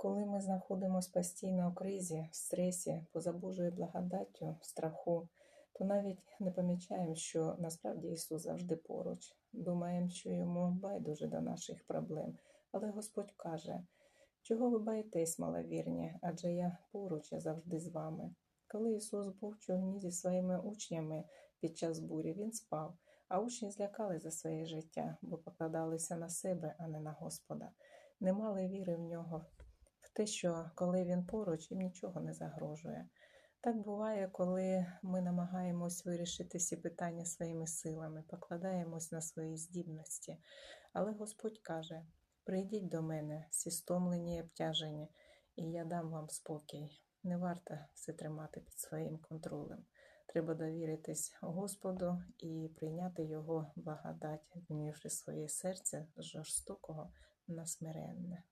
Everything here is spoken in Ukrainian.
Коли ми знаходимося постійно у кризі, стресі, поза Божою благодаттю, страху, то навіть не помічаємо, що насправді Ісус завжди поруч. Думаємо, що йому байдуже до наших проблем. Але Господь каже, чого ви боїтесь, маловірні, адже я поруч, я завжди з вами. Коли Ісус був в човні зі своїми учнями під час бурі, Він спав, а учні злякали за своє життя, бо покладалися на себе, а не на Господа. Не мали віри в нього, те, що коли він поруч, їм нічого не загрожує. Так буває, коли ми намагаємось вирішити всі питання своїми силами, покладаємось на свої здібності. Але Господь каже: прийдіть до мене, всі стомлені і обтяжені, і я дам вам спокій. Не варто все тримати під своїм контролем. Треба довіритись Господу і прийняти Його благодать, змінивши своє серце з жорстокого на смиренне.